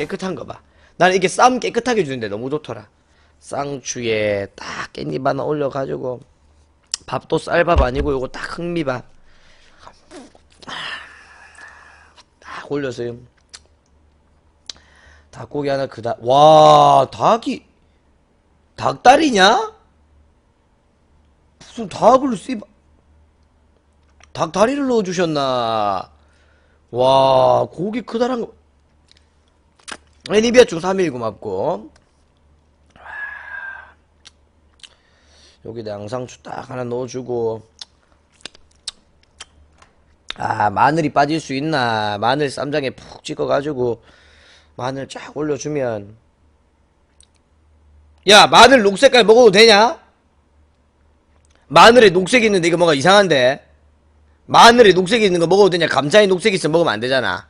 깨끗한 거 봐. 나는 이게 쌈 깨끗하게 주는데 너무 좋더라. 쌍추에 딱 깻잎 하나 올려가지고 밥도 쌀밥 아니고 요거 딱 흑미밥 딱 올려서요. 닭고기 하나 그다 와 닭이 닭다리냐? 무슨 닭을 씹 닭다리를 넣어주셨나? 와 고기 크다란 거 애니비아 중 3일 고맙고. 여기다 양상추 딱 하나 넣어주고. 아 마늘이 빠질 수 있나? 마늘 쌈장에 푹 찍어가지고 마늘 쫙 올려주면. 야 마늘 녹색깔 먹어도 되냐? 마늘에 녹색이 있는데 이거 뭔가 이상한데? 마늘에 녹색이 있는 거 먹어도 되냐? 감자에 녹색이 있으면 먹으면 안 되잖아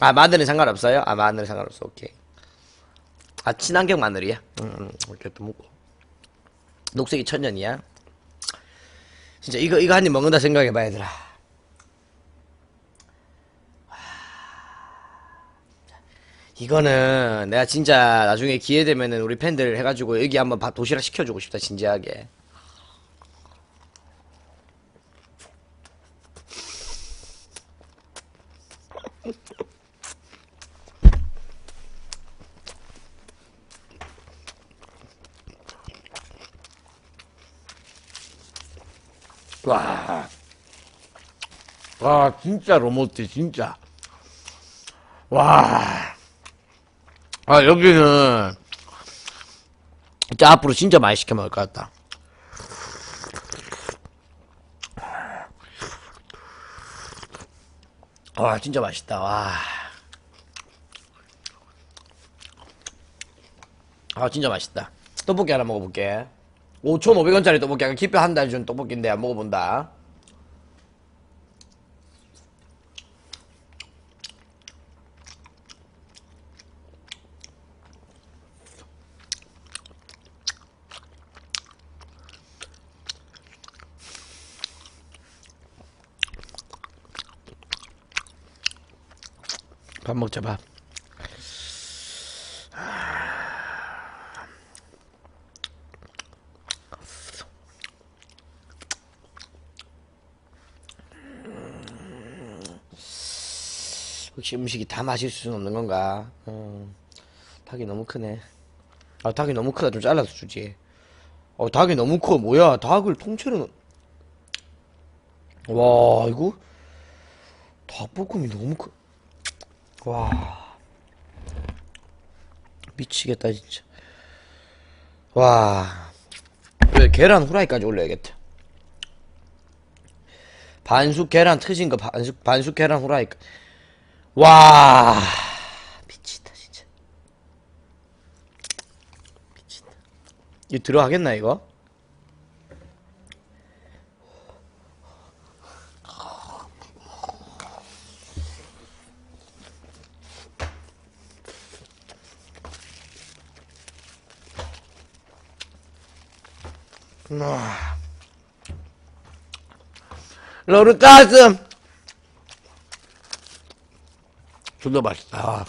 아 마늘은 상관없어요? 아 마늘은 상관없어. 오케이. 아 친환경 마늘이야? 응, 응. 이렇게 또 먹고. 녹색이 천년이야? 진짜 이거 이거 한 입 먹는다 생각해봐 얘들아. 이거는 내가 진짜 나중에 기회 되면은 우리 팬들 해가지고 여기 한번 밥 도시락 시켜주고 싶다 진지하게 와. 와, 진짜 로모트, 진짜. 와. 아, 여기는, 진짜 앞으로 진짜 많이 시켜 먹을 것 같다. 와, 진짜 맛있다, 와. 아, 진짜 맛있다. 떡볶이 하나 먹어볼게. 5,500원짜리 떡볶이, 아까 기표 한 달 준 떡볶이인데 안 먹어본다. 밥 먹자, 밥. 혹시 음식이 다 마실 수는 없는 건가? 어, 닭이 너무 크네. 아, 닭이 너무 크다. 좀 잘라서 주지. 어, 닭이 너무 커. 뭐야? 닭을 통째로. 넣- 와, 이거? 닭볶음이 너무 커. 와. 미치겠다, 진짜. 와. 왜 계란 후라이까지 올려야겠다. 반숙 계란 트진 거 반숙, 반숙 계란 후라이. 와. 미치다, 진짜. 미친다. 이거 들어가겠나, 이거? 아. 러르 가슴 존나 맛있다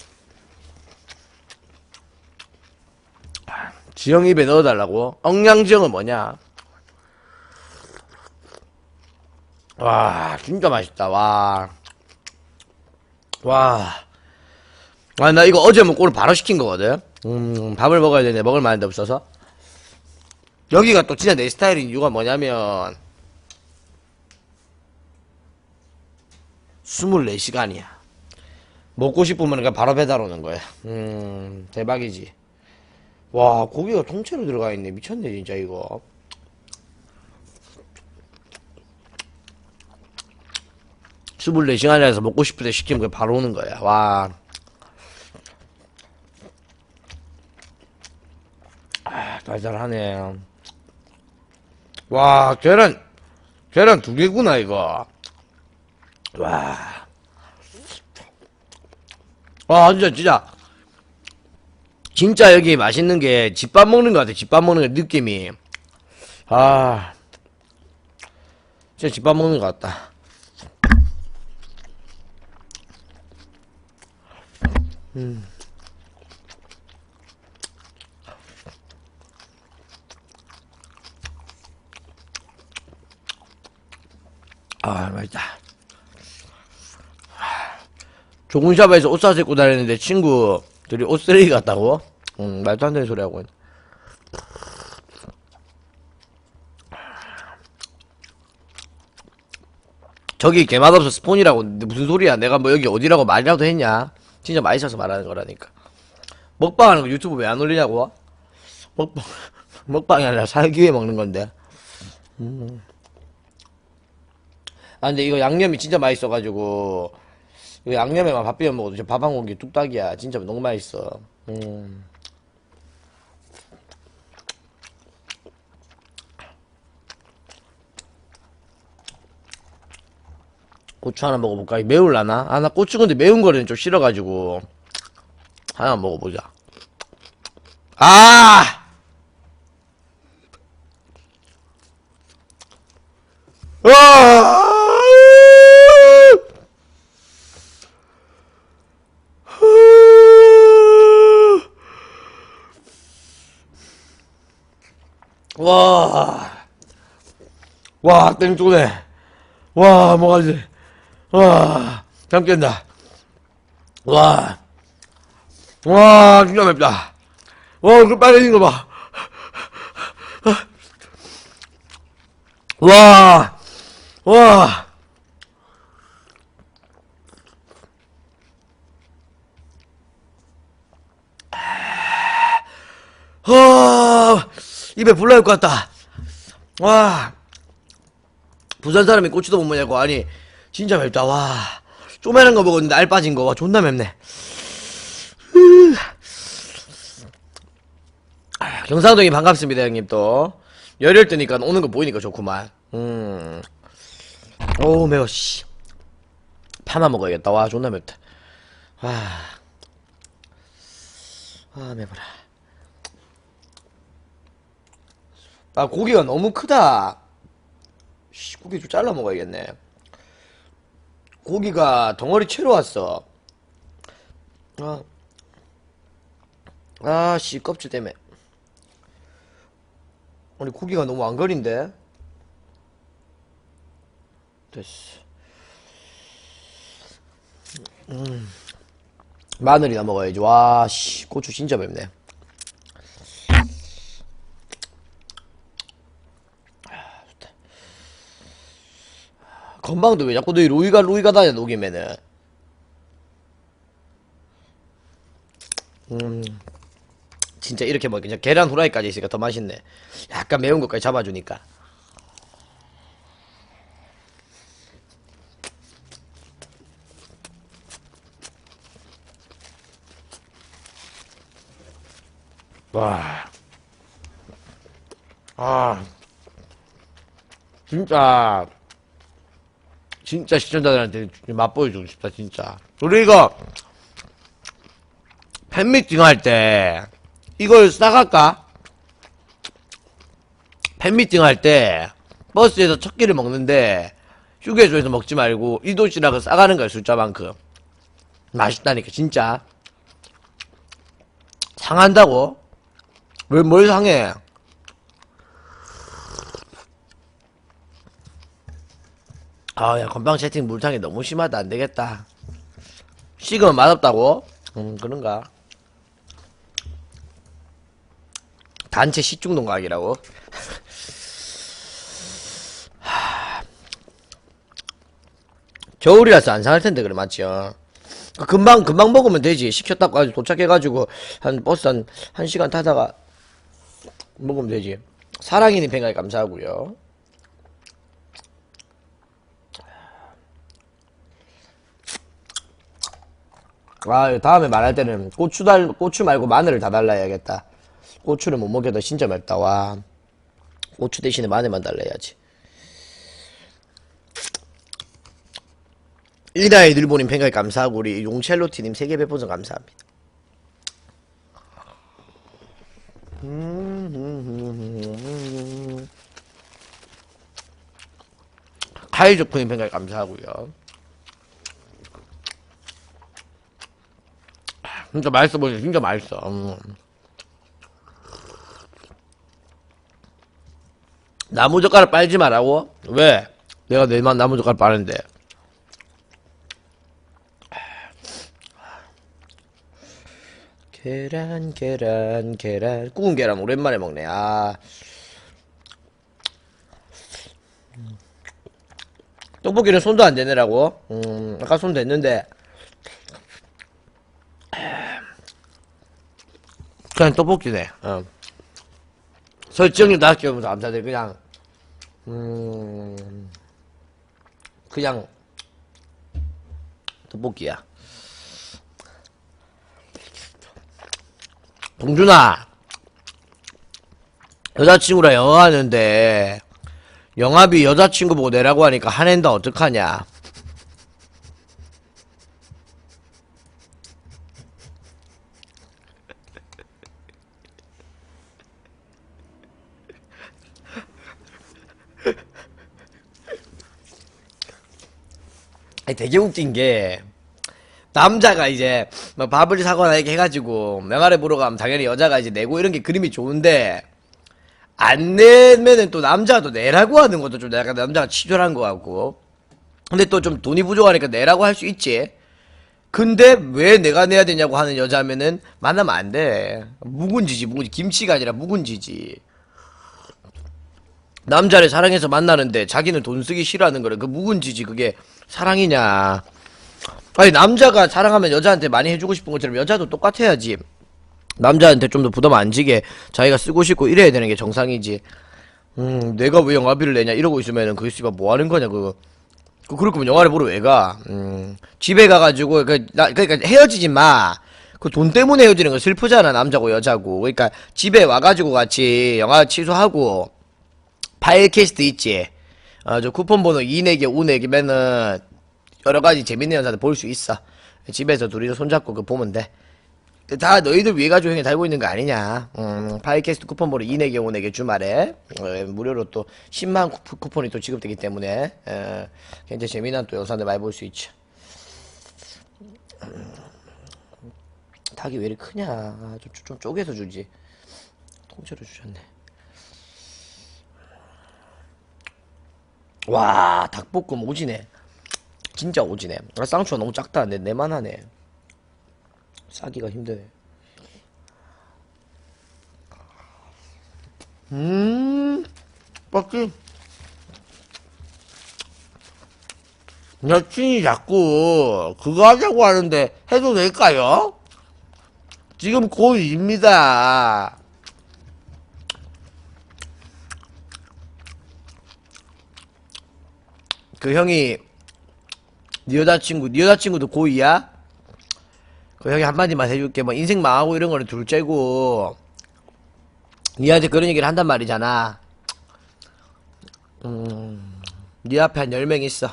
지영 입에 넣어달라고? 엉양지영은 뭐냐? 와 진짜 맛있다 와 와. 아, 나 이거 어제 먹고 오늘 바로 시킨 거거든? 음, 밥을 먹어야 되는데 먹을 만한 데 없어서. 여기가 또 진짜 내 스타일인 이유가 뭐냐면 24시간이야 먹고 싶으면 그냥 바로 배달 오는 거야. 음 대박이지. 와 고기가 통째로 들어가 있네. 미쳤네 진짜 이거. 스물네 시간이라서 먹고 싶을 때 시키면 그냥 바로 오는 거야. 와. 아, 달달하네. 와, 계란, 계란 두 개구나, 이거. 와. 아 진짜 진짜. 진짜 여기 맛있는 게 집밥 먹는 것 같아 집밥 먹는 느낌이. 아. 진짜 집밥 먹는 것 같다. 음. 아 맛있다. 좋은 샵에서 옷 사서 입고 다니는데 친구들이 옷 쓰레기 같다고? 음, 말도 안 되는 소리 하고 있네. 저기 개맛없어 스폰이라고 무슨 소리야 내가 뭐 여기 어디라고 말이라도 했냐 진짜 맛있어서 말하는 거라니까 먹방하는 거 유튜브 왜 안 올리냐고 먹방 먹방이 아니라 살기 위해 먹는 건데 음. 아 근데 이거 양념이 진짜 맛있어가지고 양념에만 밥 비벼 먹어도 밥 한 공기 뚝딱이야 진짜 너무 맛있어 음. 고추 하나 먹어볼까? 매울라나? 아, 나 고추 근데 매운 거는 좀 싫어가지고. 하나 먹어보자. 아! 와. 와, 땡초네. 와, 뭐가지. 와, 잠 깬다. 와, 와, 진짜 맵다. 와, 그 빨개진 거 봐. 와, 와. 와, 입에 불 나올 것 같다. 와, 부산 사람이 고추도 못 먹냐고. 아니, 진짜 맵다. 와, 쪼매는 거 먹었는데 알 빠진 거. 와, 존나 맵네. 으. 아, 경상동이 반갑습니다, 형님 또. 열흘 뜨니까 오는 거 보이니까 좋구만. 음. 오, 매워, 씨. 파만 먹어야겠다. 와, 존나 맵다. 와. 아, 매워라. 아, 고기가 너무 크다. 씨, 고기 좀 잘라 먹어야겠네. 고기가 덩어리 채로 왔어. 아, 아, 씨, 껍질 때문에. 아니, 고기가 너무 안 거린데? 됐어. 음. 마늘이나 먹어야지. 와, 씨, 고추 진짜 맵네. 건방도 왜 자꾸 너희 루이가 루이가 다냐 녹이면은 음 진짜 이렇게 먹으니까 그냥 계란 후라이까지 있으니까 더 맛있네 약간 매운 것까지 잡아주니까 와. 아. 진짜 진짜 시청자들한테 맛보여주고 싶다 진짜 이거 팬미팅 할 때 이걸 싸갈까? 팬미팅 할 때 버스에서 첫 끼를 먹는데 휴게소에서 먹지 말고 이 도시락을 싸가는 거야 숫자만큼 맛있다니까 진짜 상한다고? 왜 뭘 상해? 아, 야, 건방 채팅 물탕이 너무 심하다. 안 되겠다. 식으면 맛없다고? 음, 그런가. 단체 식중독 각이라고? 하... 겨울이라서 안 상할 텐데, 그래, 맞지요? 금방, 금방 먹으면 되지. 시켰다고 아주 도착해가지고, 한 버스 한, 한 시간 타다가 먹으면 되지. 사랑이님 팽가에 감사하고요 아, 다음에 말할 때는 고추 달, 고추 말고 마늘을 다 달라야겠다. 고추를 못 먹여도 진짜 맵다, 와. 고추 대신에 마늘만 달라야지. 일다의 늘보님 팬가에 감사하고, 우리 용첼로티님 세계 별풍선 감사합니다. 카이조프님 팬가에 감사하고요. 진짜 맛있어 보이지 진짜 맛있어 음. 나무젓가락 빨지 말라고? 왜? 내가 내만 나무 젓갈 빠는데. 계란, 계란, 계란. 구운 계란 오랜만에 먹네. 아. 떡볶이는 손도 안 대느라고. 음, 아까 손 댔는데. 그냥 떡볶이네. 어. 설정님 다섯 개 오면서 감사드려. 그냥, 음, 그냥, 떡볶이야. 동준아, 여자친구랑 영화 하는데, 영화비 여자친구 보고 내라고 하니까 화낸다 어떡하냐. 되게 웃긴 게 남자가 이제 뭐 밥을 사거나 이렇게 해가지고 명화를 보러 가면 당연히 여자가 이제 내고 이런 게 그림이 좋은데 안 내면은 또 남자가 또 내라고 하는 것도 좀 약간 남자가 치졸한 것 같고. 근데 또 좀 돈이 부족하니까 내라고 할 수 있지. 근데 왜 내가 내야 되냐고 하는 여자면은 만나면 안 돼. 묵은지지 묵은지. 김치가 아니라 묵은지지. 남자를 사랑해서 만나는데 자기는 돈 쓰기 싫어하는 거를 그 묵은지지 그게 사랑이냐 아니 남자가 사랑하면 여자한테 많이 해주고 싶은 것처럼 여자도 똑같아야지 남자한테 좀 더 부담 안 지게 자기가 쓰고 싶고 이래야 되는 게 정상이지 음 내가 왜 영화비를 내냐 이러고 있으면은 그 씨발 뭐 하는 거냐 그거 그 그럴 거면 영화를 보러 왜 가? 음 집에 가가지고 그 나 그러니까 헤어지지 마. 그 돈 때문에 헤어지는 거 슬프잖아 남자고 여자고. 그러니까 집에 와가지고 같이 영화 취소하고 파일 캐스트 있지. 아 저 쿠폰 번호 2내기 5내기면은 여러 가지 재밌는 영상들 볼 수 있어. 집에서 둘이서 손잡고 그 보면 돼. 다 너희들 위해 가지고 형이 달고 있는 거 아니냐. 음, 파이캐스트 쿠폰 번호 2내기 5내기 주말에 어, 무료로 또 10만 쿠, 쿠폰 이 또 지급되기 때문에 어, 굉장히 재미난 또 영상들 많이 볼 수 있죠. 음, 닭이 왜 이렇게 크냐. 아, 좀, 좀, 좀 쪼개서 주지. 통째로 주셨네. 와, 닭볶음 오지네. 진짜 오지네. 아, 쌍추가 너무 작다. 내, 내만 하네. 싸기가 힘드네. 음, 빡지. 여친이 자꾸 그거 하자고 하는데 해도 될까요? 지금 고2입니다. 그 형이 네 여자친구, 네 여자친구도 고2야? 그 형이 한마디만 해줄게. 뭐 인생 망하고 이런 거는 둘째고 니한테 그런 얘기를 한단 말이잖아. 음, 네 앞에 한 10명 있어.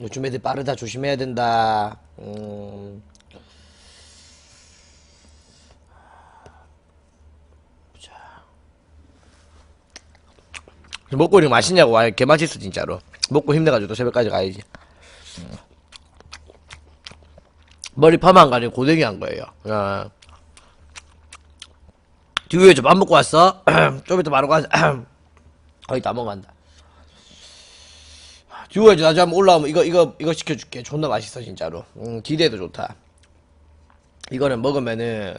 요즘 애들 빠르다 조심해야 된다. 음. 먹고 이렇게 맛있냐고 와, 개 맛있어 진짜로. 먹고 힘내가지고 또 새벽까지 가야지. 머리 파마 안 가지고 고데기 한 거예요. 어. 뒤에 저밥 먹고 왔어? 좀 이따 바로 가자. 거의 다 먹어간다. 듀오에 나중에 한번 올라오면 이거 이거 이거 시켜줄게. 존나 맛있어 진짜로. 음, 기대도 좋다. 이거는 먹으면은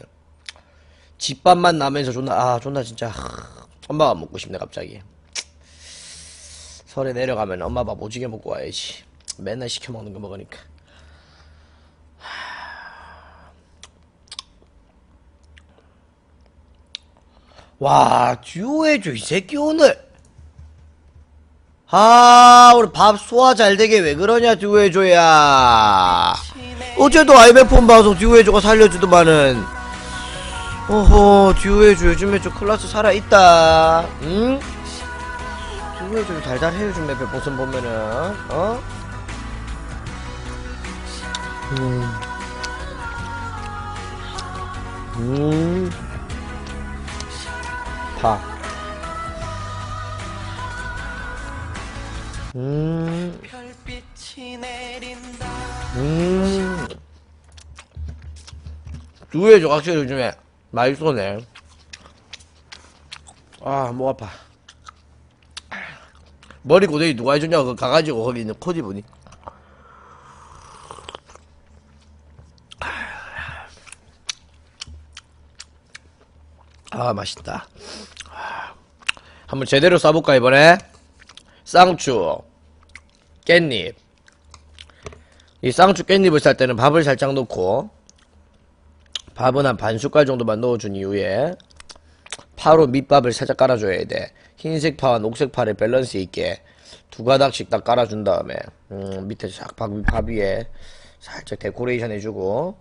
집밥만 나면서 존나 아 존나 진짜 하, 엄마가 먹고 싶네 갑자기. 설에 내려가면 엄마 밥 오지게 먹고 와야지. 맨날 시켜 먹는 거 먹으니까. 와, 듀오해줘, 이 새끼 오늘. 아, 우리 밥 소화 잘 되게 왜 그러냐, 듀오해줘야. 어제도 아이맥폰 방송 듀오해줘가 살려주더만은. 어허, 듀오해줘 요즘에 좀 클라스 살아있다. 응? 듀오해줘 달달 해, 요즘에 모습 보면은. 어? 음. 음. 파. 음. 음. 두유해줘 확실히 요즘에 쏘네 아 목 아파 머리 고데기 누가 해줬냐고 가가지고 거기 있는 코디 분이 아 맛있다. 한번 제대로 쏴볼까 이번에? 쌍추 깻잎. 이 쌍추 깻잎을 쌀 때는 밥을 살짝 넣고 밥은 한 반 숟갈 정도만 넣어준 이후에 파로 밑밥을 살짝 깔아줘야 돼 흰색 파와 녹색 파를 밸런스 있게 두 가닥씩 딱 깔아준 다음에 음, 밑에 싹밥 밥 위에 살짝 데코레이션 해주고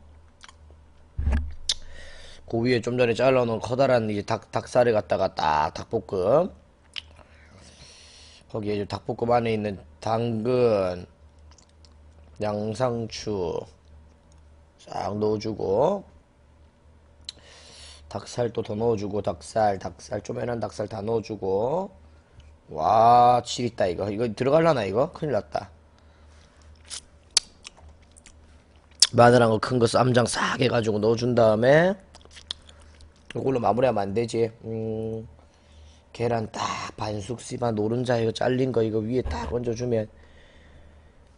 그 위에 좀 전에 잘라놓은 커다란 이제 닭, 닭살을 갖다가 딱 닭볶음. 거기에 이제 닭볶음 안에 있는 당근 양상추 싹 넣어주고 닭살 또더 넣어주고 닭살 닭살 쪼매난 닭살 다 넣어주고. 와 지릿다 이거. 이거 들어갈라나 이거? 큰일 났다. 마늘한 거 큰 거 쌈장 싹 해가지고 넣어준 다음에 이걸로 마무리하면 안 되지. 음 계란 딱 반숙 씹어 노른자 이거 잘린 거 이거 위에 딱 얹어주면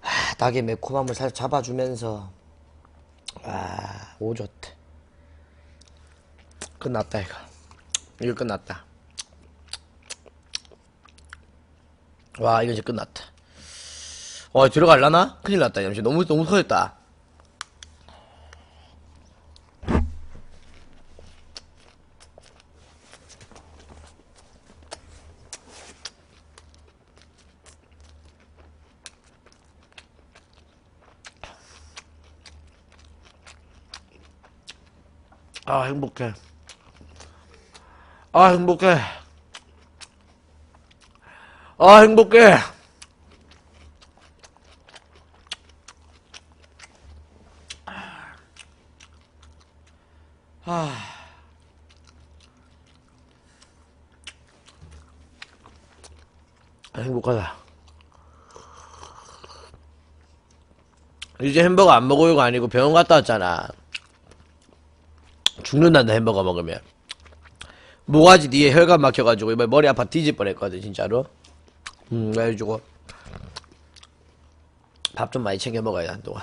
아, 닭의 매콤함을 살짝 잡아주면서 아 오졌다 끝났다 이거. 이거 끝났다. 와 이거 이제 끝났다. 어 들어갈라나? 큰일 났다 잠시. 너무 너무 터졌다. 아 행복해 아 행복해. 아 행복해. 아. 아, 행복하다. 이제 햄버거 안 먹어요가 아니고 병원 갔다 왔잖아. 죽는단다 햄버거 먹으면 모가지 뒤에 혈관 막혀가지고 이번 머리 아파 뒤질 뻔했거든 진짜로. 음 그래가지고 밥 좀 많이 챙겨 먹어야 돼 한동안.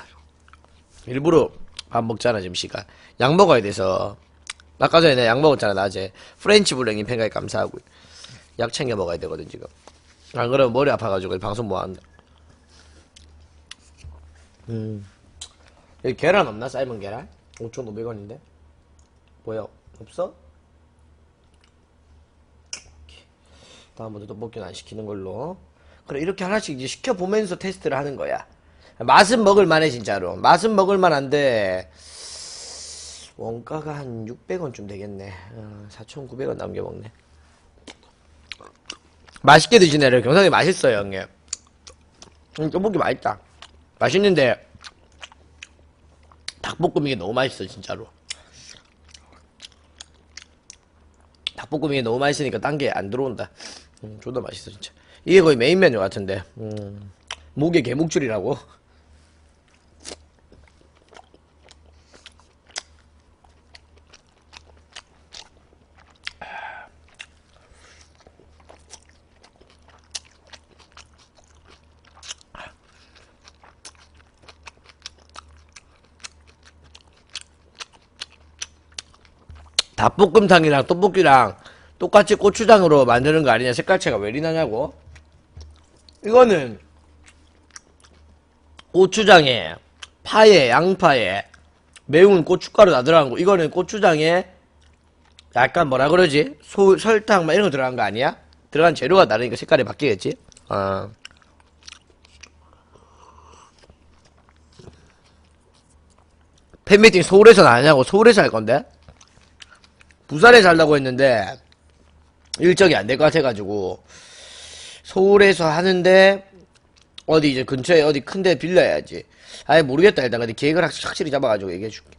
일부러 밥 먹잖아 지금 시간. 약 먹어야 돼서. 아까 전에 내가 약 먹었잖아 낮에. 프렌치 블랙님 팬가에 감사하고. 약 챙겨 먹어야 되거든 지금. 안 그러면 머리 아파가지고 방송 뭐한다 음. 여기 계란 없나? 삶은 계란? 5,500원인데? 뭐야 없어? 다음부터 떡볶이는 안 시키는 걸로. 그래 이렇게 하나씩 이제 시켜 보면서 테스트를 하는 거야. 맛은 먹을 만해 진짜로. 맛은 먹을 만한데 원가가 한 600원쯤 되겠네. 어, 4,900원 남겨 먹네. 맛있게 드시네요 경상이 맛있어요 형님. 음, 떡볶이 맛있다. 맛있는데 닭볶음 이게 너무 맛있어 진짜로. 닭볶음 이게 너무 맛있으니까 딴 게 안 들어온다 음, 존나 맛있어 진짜. 이게 거의 메인 메뉴 같은데. 음, 목에 개목줄이라고. 닭볶음탕이랑 떡볶이랑 똑같이 고추장으로 만드는 거 아니냐 색깔차가 왜 이리 나냐고. 이거는 고추장에 파에 양파에 매운 고춧가루 다 들어간 거. 이거는 고추장에 약간 뭐라 그러지? 소 설탕 막 이런 거 들어간 거 아니야? 들어간 재료가 다르니까 색깔이 바뀌겠지? 어. 팬미팅 서울에서는 안 하냐고 서울에서 할 건데? 부산에 살라고 했는데 일정이 안 될 것 같아가지고 서울에서 하는데 어디 이제 근처에 어디 큰 데 빌려야지. 아예 모르겠다 일단. 근데 계획을 확- 확실히 잡아가지고 얘기해줄게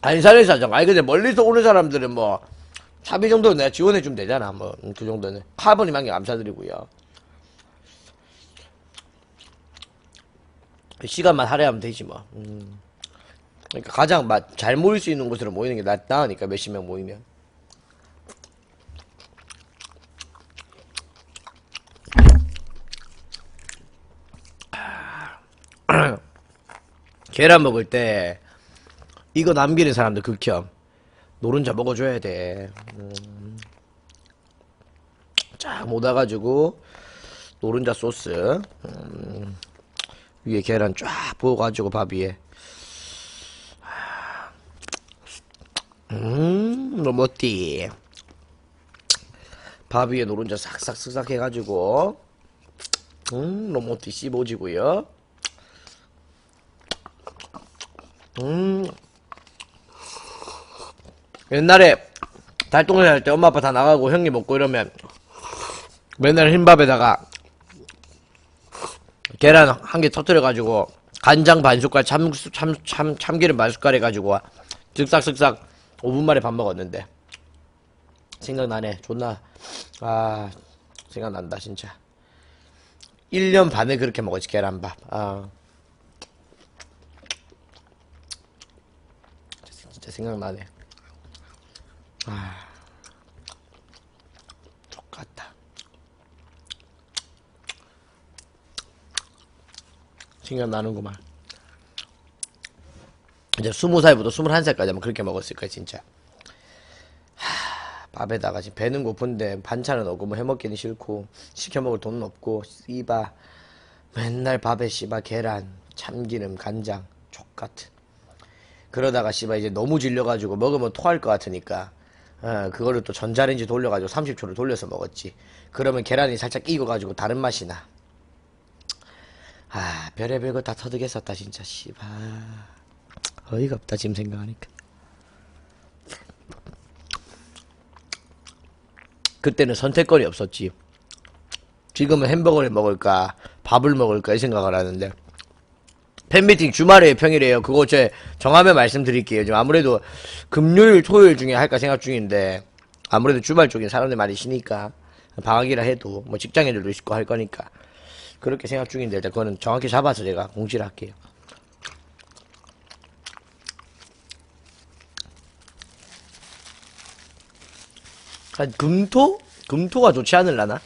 안산에 사정. 아니 근데 멀리서 오는 사람들은 뭐 차비 정도는 내가 지원해 주면 되잖아. 뭐 그 정도는. 만개 감사드리고요. 시간만 할애하면 되지 뭐. 음. 그러니까 가장 마- 잘 모일 수 있는 곳으로 모이는 게 낫, 나으니까 몇십 명 모이면. 계란 먹을 때 이거 남기는 사람들 극혐. 노른자 먹어줘야 돼. 음. 쫙 모아가지고 노른자 소스 음. 위에 계란 쫙 부어가지고 밥 위에. 음, 너무띠. 밥 위에 노른자 싹싹 쓱싹 해가지고, 음, 너무띠 씹어지고요. 음. 옛날에 달동네 살 때 엄마 아빠 다 나가고 형님 먹고 이러면 맨날 흰밥에다가 계란 한 개 터뜨려가지고 간장 반 숟갈 참, 참, 참, 참기름 반 숟갈 해가지고 쓱싹쓱싹 5분 만에 밥 먹었는데 생각나네. 존나 아 생각난다 진짜. 1년 반을 그렇게 먹었지 계란밥. 아. 진짜 생각나네 아 똑같다. 생각나는구만. 이제 스무 살부터 스물한 살까지만 그렇게 먹었을 거야 진짜. 하, 밥에다가 지금 배는 고픈데 반찬은 없고 뭐 해먹기는 싫고 시켜 먹을 돈은 없고 씨바. 맨날 밥에 씨바 계란 참기름 간장 족같은. 그러다가 씨바 이제 너무 질려가지고 먹으면 토할 것 같으니까 어, 그거를 또 전자레인지 돌려가지고 30초를 돌려서 먹었지. 그러면 계란이 살짝 익어가지고 다른 맛이 나. 아 별의별 거 다 터득했었다 진짜 씨바 어이가 없다 지금 생각하니까. 그때는 선택권이 없었지. 지금은 햄버거를 먹을까 밥을 먹을까 이 생각을 하는데 팬미팅 주말에 평일에요 그거 제 정하면 말씀드릴게요 지금 아무래도 금요일 토요일 중에 할까 생각 중인데 아무래도 주말 쪽에 사람들 많이 쉬니까 방학이라 해도 뭐 직장인들도 있고 할 거니까 그렇게 생각 중인데 일단 그거는 정확히 잡아서 제가 공지를 할게요 한 금토? 금토가 좋지 않을라나?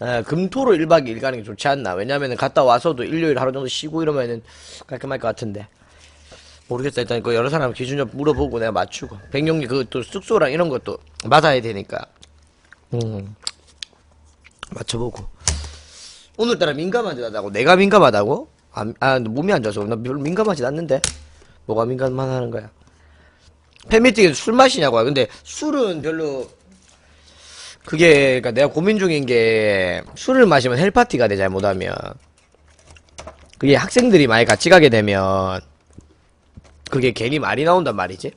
에, 금토로 1박 2일 가는 게 좋지 않나? 왜냐면은 갔다 와서도 일요일 하루 정도 쉬고 이러면은 깔끔할 것 같은데. 모르겠다. 일단 그 여러 사람 기준 좀 물어보고 내가 맞추고. 백용리 그또 숙소랑 이런 것도 맞아야 되니까. 음. 맞춰보고. 오늘따라 민감하다고? 내가 민감하다고? 아, 아 몸이 안 좋아서 나 별로 민감하지 않는데. 뭐가 민감하다는 거야? 팬미팅에서 술 마시냐고요. 근데 술은 별로 그게 그러니까 내가 고민 중인 게 술을 마시면 헬파티가 돼 잘못하면. 그게 학생들이 많이 같이 가게 되면 그게 괜히 말이 나온단 말이지.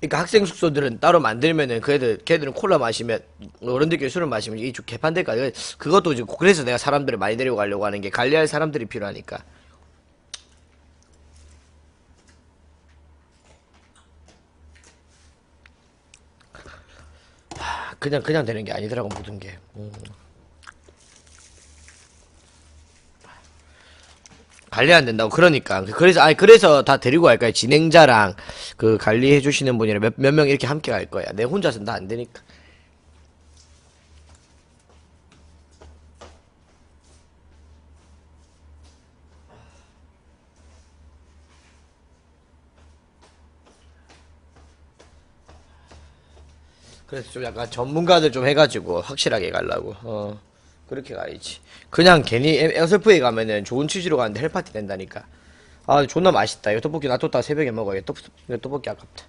그러니까 학생 숙소들은 따로 만들면은 그 애들 걔들은 콜라 마시면 어른들끼리 술을 마시면 좀 개판될까 그것도 지금 그래서 내가 사람들을 많이 데리고 가려고 하는 게 관리할 사람들이 필요하니까 그냥 그냥 되는 게 아니더라고 모든 게. 음. 관리 안 된다고. 그러니까. 그래서 아니 그래서 다 데리고 갈 거야. 진행자랑 그 관리해 주시는 분이랑 몇몇 명 이렇게 함께 갈 거야. 내 혼자서는 다 안 되니까 그래서 좀 약간 전문가들 좀 해가지고 확실하게 가려고. 어 그렇게 가야지. 그냥 괜히 에- 에어서프에 가면은 좋은 취지로 가는데 헬파티 된다니까. 아 존나 맛있다. 이거 떡볶이 놔뒀다가 새벽에 먹어 이거 떡, 떡볶이 아깝다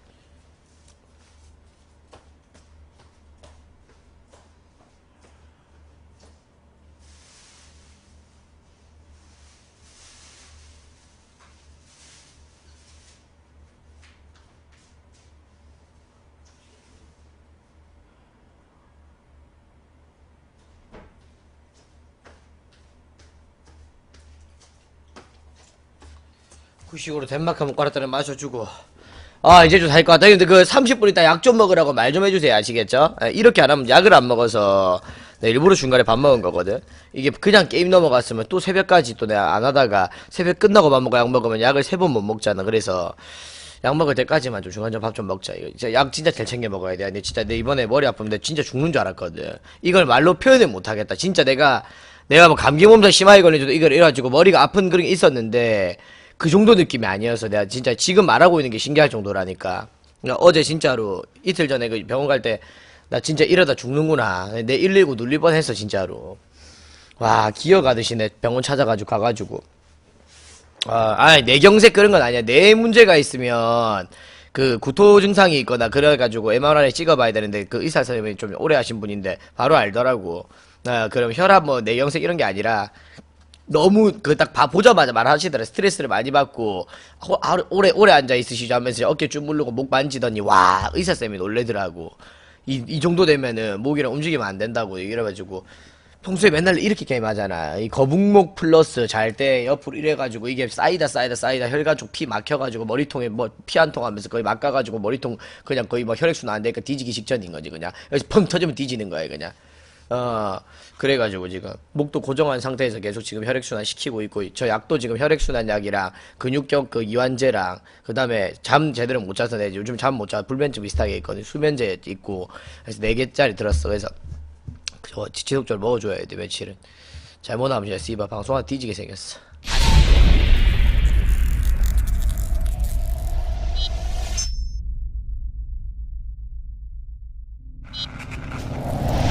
후식으로 덴마크 못 갈았다는 마셔주고. 아 이제 좀 살 것 같다. 근데 그 30분 있다 약 좀 먹으라고 말 좀 해주세요. 아시겠죠? 예, 이렇게 안 하면 약을 안 먹어서 내 일부러 중간에 밥 먹은 거거든. 이게 그냥 게임 넘어갔으면 또 새벽까지 또 내가 안 하다가 새벽 끝나고 밥 먹고 약 먹으면 약을 세 번 못 먹잖아. 그래서 약 먹을 때까지만 좀 중간 좀밥좀 먹자. 이거 진짜 약 진짜 잘 챙겨 먹어야 돼. 근데 진짜 내 이번에 머리 아픈데 진짜 죽는 줄 알았거든. 이걸 말로 표현을 못 하겠다. 진짜 내가 내가 뭐 감기 몸살 심하게 걸려도 이걸 이래가지고 머리가 아픈 그런 게 있었는데 그 정도 느낌이 아니어서 내가 진짜 지금 말하고 있는 게 신기할 정도라니까 그러니까 어제 진짜로 이틀 전에 그 병원 갈 때 나 진짜 이러다 죽는구나 내 119 눌릴 뻔했어 진짜로 와 기어가듯이 내 병원 찾아가지고 가가지고 아, 아니, 뇌경색 그런 건 아니야. 뇌 문제가 있으면, 그, 구토 증상이 있거나, 그래가지고, MRI 찍어봐야 되는데, 그 의사 선생님이 좀 오래 하신 분인데, 바로 알더라고. 아, 그럼 혈압 뭐, 뇌경색 이런 게 아니라, 너무, 그, 딱, 봐, 보자마자 말하시더라. 스트레스를 많이 받고, 호- 하루- 오래, 오래 앉아 있으시죠 하면서 어깨 쭉 물르고 목 만지더니, 와, 의사 쌤이 놀래더라고. 이, 이 정도 되면은, 목이랑 움직이면 안 된다고 이래가지고, 평소에 맨날 이렇게 게임하잖아. 이 거북목 플러스 잘 때 옆으로 이래가지고 이게 쌓이다 쌓이다 쌓이다 혈관 쪽 피 막혀가지고 머리통에 뭐 피 한 통 하면서 거의 막가가지고 머리통 그냥 거의 뭐 혈액순환 안 되니까 뒤지기 직전인 거지 그냥. 여기서 펑 터지면 뒤지는 거야 그냥. 어 그래가지고 지금 목도 고정한 상태에서 계속 지금 혈액순환 시키고 있고 저 약도 지금 혈액순환 약이랑 근육경 그 이완제랑 그 다음에 잠 제대로 못 자서 내 요즘 잠 못 자 불면증 비슷하게 있거든 수면제 있고 그래서 네 개짜리 들었어. 그래서 저 지속적으로 먹어줘야 돼 며칠은. 잘못하면 진짜 씨발 방송하다 뒤지게 생겼어